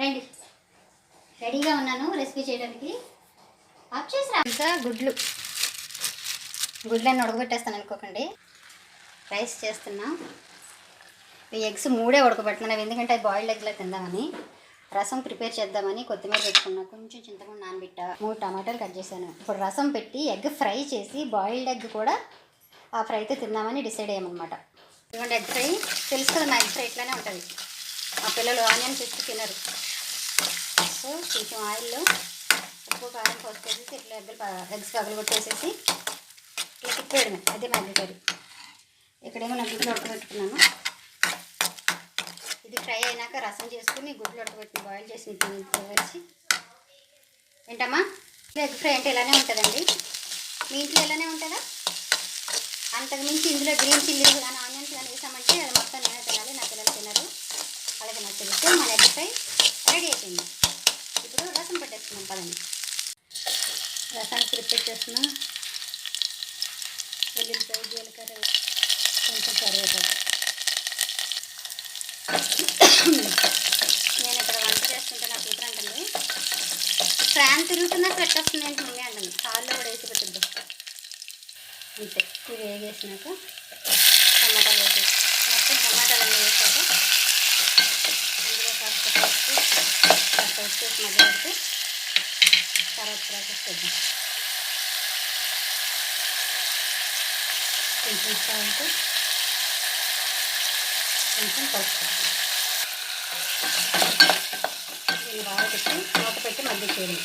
రండి. రెడీగా ఉన్నాను రెసిపీ చేయడానికి. ఆఫ్ చేసిరా ఇంకా గుడ్లు. గుడ్లన్నీ ఉడకబెట్టేస్తాను అనుకోకండి. రైస్ చేస్తున్నా. ఈ ఎగ్స్ మూడే ఉడకబెడుతున్నాను ఎందుకంటే అది బాయిల్డ్ ఎగ్లో తిందామని. రసం ప్రిపేర్ చేద్దామని కొత్తిమీర పెట్టుకున్నా. కొంచెం చింతపండు నానబెట్టా. మూడు టమాటాలు కట్ చేశాను. ఇప్పుడు రసం పెట్టి ఎగ్ ఫ్రై చేసి బాయిల్డ్ ఎగ్ కూడా ఆ ఫ్రైతో తిందామని డిసైడ్ అయ్యామన్నమాట. ఇవ్వండి ఎగ్ ఫ్రై. తెలుసు కదా మా ఎగ్ ఫ్రై ఇట్లానే ఉంటుంది. మా పిల్లలు ఆనియన్స్ ఇస్తే తినరు. సో కొంచెం ఆయిల్లో ఉప్పు కారం పోసేసి ఇట్లా ఎగ్గులు ఎగ్స్ పగలు కొట్టేసేసి ఇట్లా తిప్పేయడమే అదే మ్యాగీ కర్రీ. ఇక్కడేమో నా గుడ్లు ఉడకబెట్టుకున్నాను. ఇది ఫ్రై అయినాక రసం చేసుకుని గుడ్లు ఉడకబెట్టి బాయిల్ చేసి కలిసి ఏంటమ్మా ఎగ్ ఫ్రై అంటే ఇలానే ఉంటుందండి. మీ ఇంట్లో ఇలానే ఉంటుందా? అంతకుమించి ఇందులో గ్రీన్ చిల్లీస్ కానీ ఆనియన్స్ కానీ వేసామంటే అది మొత్తం నేనే తినాలి నా పిల్లలు తినరు. అలాగే నాకు సో మన ఎగ్ ఫ్రై రెడీ అయిపోయింది. ఇప్పుడు రసం పెట్టేస్తున్నాం పదండి. రసానికి ప్రిపేర్ చేస్తున్నాం. వెల్లుల్లిపాయ జీలకర్ర కొంచెం కరివేపాకు. నేను ఇక్కడ వంట చేస్తుంటే నా కూతురు అంటుంది ఫ్యాన్ తిరుగుతున్నా పెట్టేస్తుంది ఏంటి మమ్మీ? అంటుంది. కాళ్ళు కూడా వేసి పెట్టద్దు. అంతే ఇవి వేగేసినాక టమాటాలు వేసేసి మొత్తం టమాటాలు అన్నీ వేసాక అందులో కాస్త పసుపు కాస్త ఉప్పేసి మధ్య పెడితే తర్వాత ప్రాసెస్ చేద్దాం కొంచెం సాల్ట్ కొంచెం పసుపు. దీన్ని బాగా పెట్టి మూత పెట్టి మధ్య చేయాలి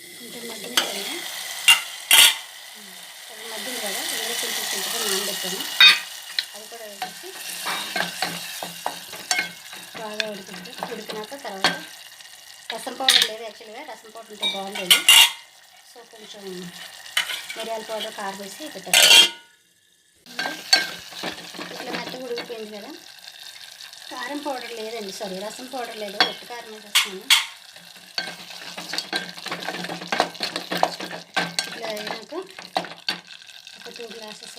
కొంచెం మధ్యన చేయాలి అది మధ్యన కదా ఇందులో కొంచెం చింతపండు నానబెట్టాను. అది కూడా వేసేసి బాగా ఉడికింది ఉడికినాక తర్వాత రసం పౌడర్ లేదు యాక్చువల్గా రసం పౌడర్ ఉంటే బాగుండేది. సో కొంచెం మిరియాల పౌడర్ కారం వేసి పెట్టేస్తాను. ఇట్లా మెత్తగా ఉడికిపోయింది కదా. కారం పౌడర్ లేదండి సారీ రసం పౌడర్ లేదు ఒట్టు కారం వేసేస్తున్నాను ఇట్లా అయినాక ఒక టూ గ్లాసెస్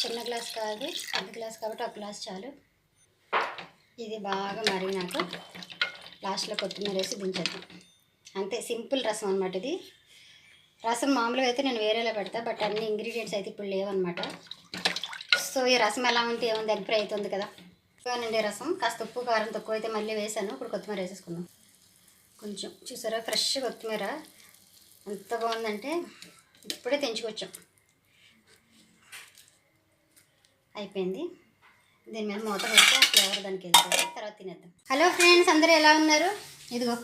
చిన్న గ్లాస్ కాదు పెద్ద గ్లాస్ కాబట్టి ఒక గ్లాస్ చాలు. ఇది బాగా మరిగినాక లాస్ట్లో కొత్తిమీర వేసి దించేద్దాం. అంతే సింపుల్ రసం అనమాట ఇది. రసం మామూలుగా అయితే నేను వేరేలా పెడతా బట్ అన్ని ఇంగ్రీడియంట్స్ అయితే ఇప్పుడు లేవన్నమాట. సో ఈ రసం ఎలా ఉంటే ఏముంది ఎగ్ ఫ్రై అవుతుంది కదా. ఇవ్వనండి రసం కాస్త ఉప్పు కారం తక్కువ అయితే మళ్ళీ వేసాను. ఇప్పుడు కొత్తిమీర వేసేసుకుందాం. కొంచెం చూసారా ఫ్రెష్ కొత్తిమీర. ఎంత బాగుందంటే ఇప్పుడే తెంచుకొచ్చాం. అయిపోయింది. దీని మీద మూత పెట్టి ఆ ఫ్లేవర్ దానికి వెళ్ళిపోయి తర్వాత తినేద్దాం. హలో ఫ్రెండ్స్ అందరూ ఎలా ఉన్నారు? ఇదిగో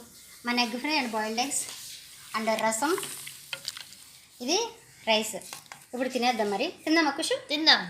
మన egg fry and boiled eggs and రసం. ఇది రైస్. ఇప్పుడు తినేద్దాం మరి. తిందాం అక్కుషు తిందాం.